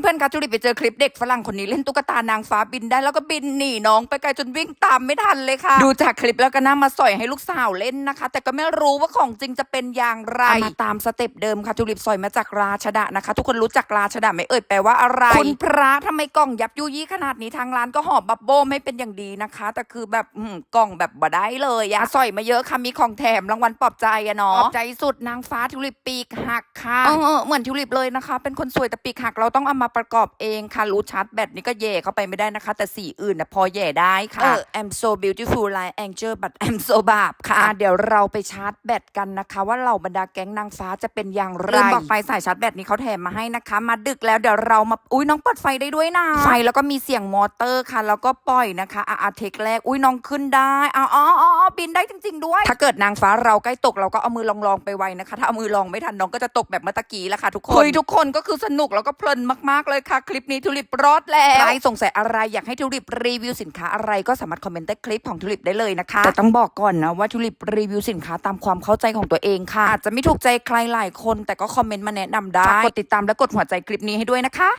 เพื่อนๆคะจุลิปไปเจอคลิปเด็กฝรั่งคนนี้เล่นตุ๊กตานางฟ้าบินได้แล้วก็บินหนีน้องไปไกลจนวิ่งตามไม่ทันเลยค่ะ ดูจากคลิปแล้วก็น่ามาสอยให้ลูกสาวเล่นนะคะ แต่ก็ไม่รู้ว่าของจริงจะเป็นอย่างไรเอามาตามสเต็ปเดิมค่ะจุลิปสอยมาจากราชดะนะคะ ทุกคนรู้จักราชดะไหมเอ่ยแปลว่าอะไรคุณพระทำไมกล่องยับยุยี่ขนาดนี้ทางร้านก็หอบบับโบ้ไม่เป็นอย่างดีนะคะ แต่คือแบบอืมกล่องแบบบ่ได้เลยอะสอยมาเยอะค่ะมีของแถมรางวัลปลอบใจอะเนาะปลอบใจสุดนางฟ้าทิวลิปปีกหักค่ะเออเหมือนทิวลิปเลยนะคะ เป็นคนสวยแต่ปีกหักเราต้องเอามาประกอบเองค่ะรูชาร์จแบตนี่ก็แย่เข้าไปไม่ได้นะคะ แต่สีอื่นนะพอแย่ได้ค่ะเออ I'm so beautiful like angel but I'm so บาปค่ะเดี๋ยวเราไปชาร์จแบตกันนะคะ ว่าเหล่าบรรดาแก๊งนางฟ้าจะเป็นอย่างไรลืมบอกไปสายชาร์จแบตนี้เขาแถมมาให้นะคะ มาดึกแล้วเดี๋ยวเรามาอุ้ยน้องเปิดไฟได้ด้วยนะไฟแล้วก็มีเสียงมอเตอร์ค่ะ แล้วก็ปล่อยนะคะอาอาเทคแรกอุ้ยน้องขึ้นได้อ๋ออ๋ออ๋อบินได้จริง ๆ ด้วย ถ้าเกิดนางฟ้าเราใกล้ตกเราก็เอามือลองๆไปไวนะคะ ถ้าเอามือลองไม่ทันน้องก็จะตกแบบเมื่อตะกี้แล้วค่ะทุกคนคุยทุกคนก็คือสนุกแล้วก็เพลินมากๆเลยค่ะ คลิปนี้ทุลิปรอดแล้วใครสงสัยอะไรอยากให้ทุลิปรีวิวสินค้าอะไรก็สามารถคอมเมนต์ใต้คลิปของทุลิปได้เลยนะคะแต่ต้องบอกก่อนนะว่าทุลิปรีวิวสินค้าตามความเข้าใจของตัวเองค่ะอาจจะไม่ถูกใจใครหลายคน แต่ก็คอมเมนต์มาแนะนำได้ฝากกดติดตามและกดหัวใจคลิปนี้ให้ด้วยนะคะ